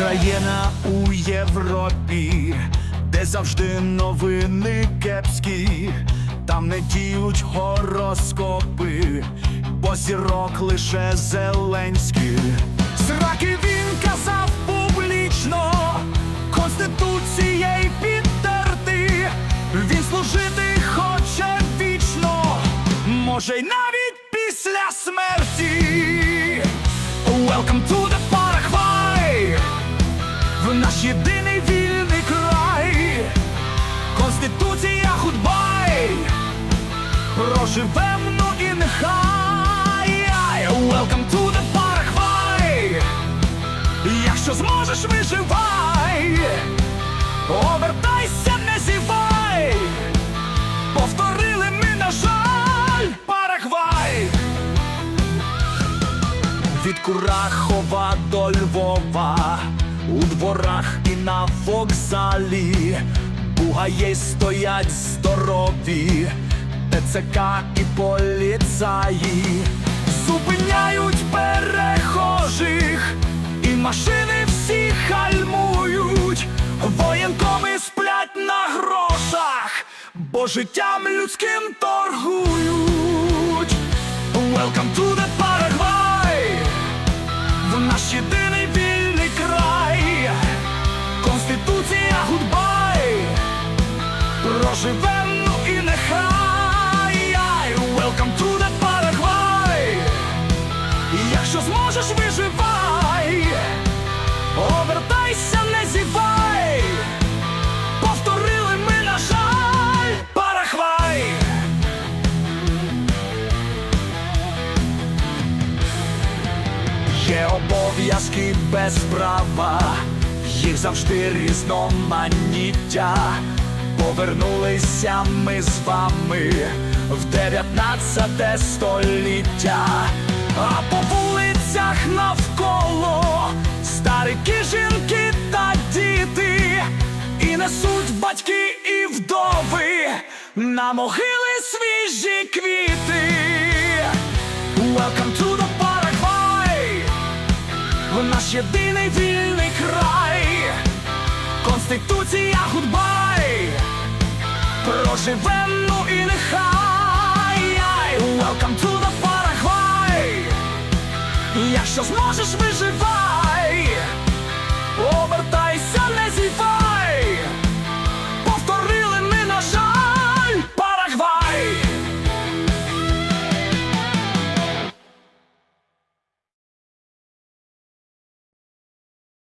Країна у Європі, де завжди новини кепські, там не діють гороскопи, бо зірок лише Зеленський. Зраки він казав публічно, конституцією підтерти. Він служити хоче вічно, може й навіть після смерті. Welcome to Проживем, ну і нехай. Welcome to the Paraguay Якщо зможеш, виживай. Обертайся, не зівай. Повторили ми, на жаль, Парагвай. Від Курахова до Львова, у дворах і на вокзалі, бугаї стоять здорові, ТЦК і поліцаї, зупиняють перехожих, і машини всі хальмують, воєнкоми сплять на грошах, бо життям людським торгують. Welcome to the Paraguay В наш єдиний вільний край Конституція гудбай Проживем, Якщо зможеш, виживай. Обертайся, не зівай. Повторили ми, на жаль, Парагвай Є обов'язки без права, їх завжди різноманіття. Повернулися ми з вами в 19 століття, а по вулицях навколо старики, жінки та діти, і несуть батьки і вдови на могили свіжі квіти. Welcome to the Paraguay наш єдиний вільний край. Конституція гудбай Проживем, ну і нехай. Welcome to the Якщо зможеш виживай, обертай.